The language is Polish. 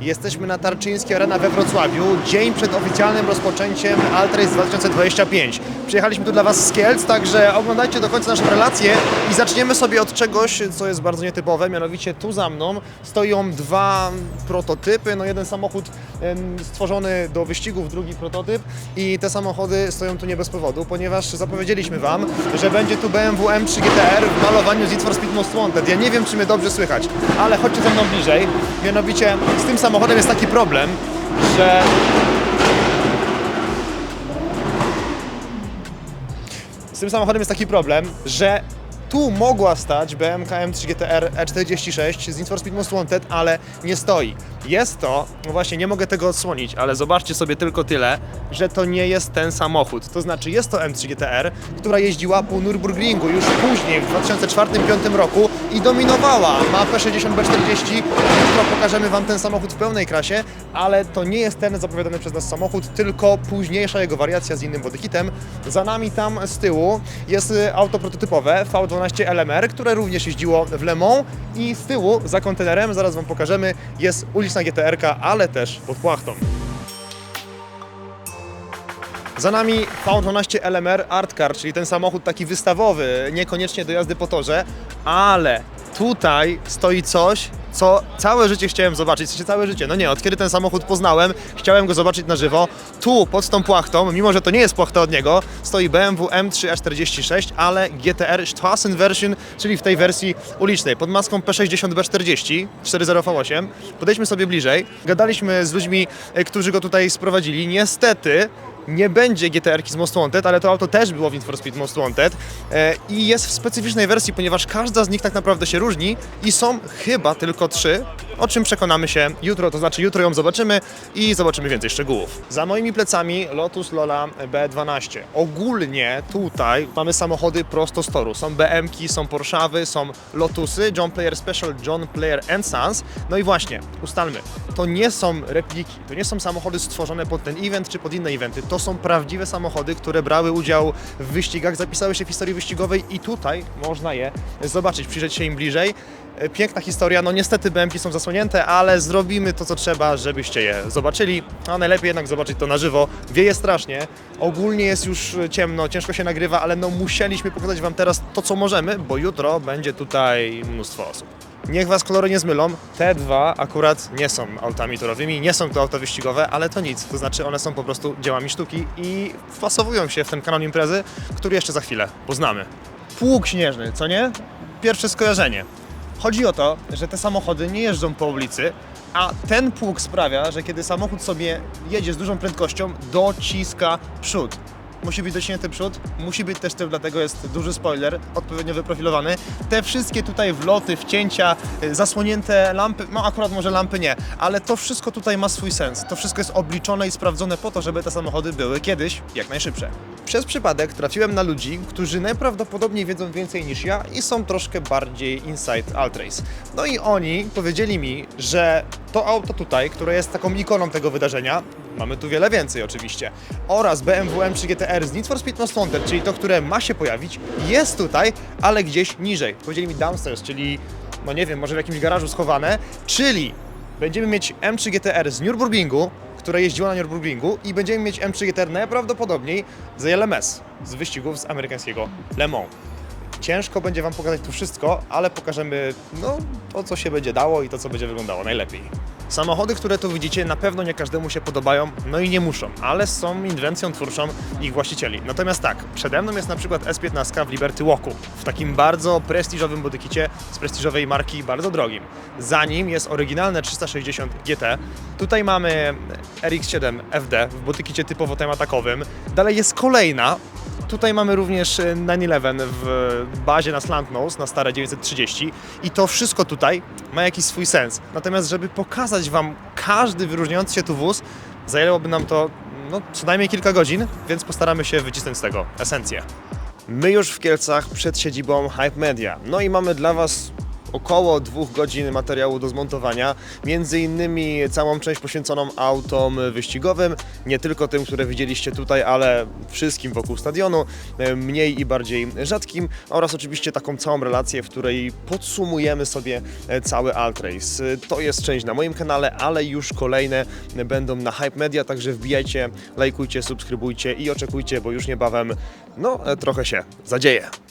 Jesteśmy na Tarczyńskiej Arena we Wrocławiu, dzień przed oficjalnym rozpoczęciem Altrace 2025. Przyjechaliśmy tu dla Was z Kielc, także oglądajcie do końca naszą relację i zaczniemy sobie od czegoś, co jest bardzo nietypowe, mianowicie tu za mną stoją dwa prototypy, no jeden samochód stworzony do wyścigów, drugi prototyp i te samochody stoją tu nie bez powodu, ponieważ zapowiedzieliśmy Wam, że będzie tu BMW M3 GTR w malowaniu z Need for Speed Most Wanted. Ja nie wiem, czy mnie dobrze słychać, ale chodźcie ze mną bliżej. Mianowicie z tym samochodem jest taki problem, że z tym samochodem jest taki problem, że tu mogła stać BMK M3 GTR E46 z Need for Speed Most Wanted, ale nie stoi. Jest to, no właśnie nie mogę tego odsłonić, ale zobaczcie sobie tylko tyle, że to nie jest ten samochód. To znaczy jest to M3 GTR, która jeździła po Nürburgringu już później w 2004-2005 roku i dominowała mapę 60B40. Jutro pokażemy Wam ten samochód w pełnej krasie, ale to nie jest ten zapowiadany przez nas samochód, tylko późniejsza jego wariacja z innym bodykitem. Za nami tam z tyłu jest y, auto prototypowe V12 LMR, które również jeździło w Le Mans i z tyłu za kontenerem, zaraz Wam pokażemy, jest uliczna GTR-ka, ale też pod płachtą. Za nami V12 LMR Art Car, czyli ten samochód taki wystawowy, niekoniecznie do jazdy po torze, ale tutaj stoi coś, co całe życie chciałem zobaczyć, w sensie całe życie, no nie, od kiedy ten samochód poznałem, chciałem go zobaczyć na żywo. Tu, pod tą płachtą, mimo że to nie jest płachta od niego, stoi BMW M3 A46, ale GTR Strassen Version, czyli w tej wersji ulicznej, pod maską P60B40 408. Podejdźmy sobie bliżej. Gadaliśmy z ludźmi, e, którzy go tutaj sprowadzili. Niestety, nie będzie GTR-ki z Most Wanted, ale to auto też było w Need for Speed Most Wanted e, i jest w specyficznej wersji, ponieważ każda z nich tak naprawdę się różni i są chyba tylko trzy, o czym przekonamy się jutro, to znaczy jutro ją zobaczymy i zobaczymy więcej szczegółów. Za moimi plecami Lotus Lola B12. Ogólnie tutaj mamy samochody prosto z toru. Są BM-ki, są Porsche'awy, są Lotusy, John Player Special, John Player Sons. No i właśnie, ustalmy, to nie są repliki, to nie są samochody stworzone pod ten event czy pod inne eventy. To są prawdziwe samochody, które brały udział w wyścigach, zapisały się w historii wyścigowej i tutaj można je zobaczyć, przyjrzeć się im bliżej. E, Piękna historia, no niestety BMki są zasłonięte, ale zrobimy to, co trzeba, żebyście je zobaczyli, a najlepiej jednak zobaczyć to na żywo. Wieje strasznie, ogólnie jest już ciemno, ciężko się nagrywa, ale no musieliśmy pokazać Wam teraz to, co możemy, bo jutro będzie tutaj mnóstwo osób. Niech Was kolory nie zmylą, te dwa akurat nie są autami torowymi, nie są to auta wyścigowe, ale to nic, to znaczy one są po prostu dziełami sztuki i wpasowują się w ten kanon imprezy, który jeszcze za chwilę poznamy. Pług śnieżny, co nie? Pierwsze skojarzenie. Chodzi o to, że te samochody nie jeżdżą po ulicy, a ten pług sprawia, że kiedy samochód sobie jedzie z dużą prędkością, dociska przód. Musi być dociśnięty przód, musi być też tył, dlatego jest duży spoiler, odpowiednio wyprofilowany. Te wszystkie tutaj wloty, wcięcia, y, zasłonięte lampy, no akurat może lampy nie, ale to wszystko tutaj ma swój sens. To wszystko jest obliczone i sprawdzone po to, żeby te samochody były kiedyś jak najszybsze. Przez przypadek trafiłem na ludzi, którzy najprawdopodobniej wiedzą więcej niż ja i są troszkę bardziej inside Altrace. No i oni powiedzieli mi, że to auto tutaj, które jest taką ikoną tego wydarzenia, mamy tu wiele więcej oczywiście, oraz BMW M3 GTR z Need for Speed Wanted, czyli to, które ma się pojawić, jest tutaj, ale gdzieś niżej. Powiedzieli mi downstairs, czyli no nie wiem, może w jakimś garażu schowane, czyli będziemy mieć M3 GTR z Nürburgringu, które jeździło na Nürburgringu i będziemy mieć M3 GTR najprawdopodobniej z LMS, z wyścigów z amerykańskiego Le Mans. Ciężko będzie Wam pokazać tu wszystko, ale pokażemy no, to, co się będzie dało i to, co będzie wyglądało najlepiej. Samochody, które tu widzicie, na pewno nie każdemu się podobają, no i nie muszą, ale są inwencją twórczą ich właścicieli. Natomiast tak, przede mną jest na przykład S15 w Liberty Walku, w takim bardzo prestiżowym bodykicie z prestiżowej marki, bardzo drogim. Za nim jest oryginalne 360 GT. Tutaj mamy RX-7 FD w bodykicie typowo tematakowym. Dalej jest kolejna, Tutaj mamy również e, 911 w bazie na Slant Nose, na stare 930 i to wszystko tutaj ma jakiś swój sens. Natomiast, żeby pokazać Wam każdy wyróżniający się tu wóz, zajęłoby nam to no, co najmniej kilka godzin, więc postaramy się wycisnąć z tego esencję. My już w Kielcach przed siedzibą Hype Media. No i mamy dla Was około dwóch godzin materiału do zmontowania, między innymi całą część poświęconą autom wyścigowym, nie tylko tym, które widzieliście tutaj, ale wszystkim wokół stadionu, e, mniej i bardziej rzadkim oraz oczywiście taką całą relację, w której podsumujemy sobie e, cały Alt Race. E, To jest część na moim kanale, ale już kolejne będą na Hype Media, także wbijajcie, lajkujcie, subskrybujcie i oczekujcie, bo już niebawem no e, trochę się zadzieje.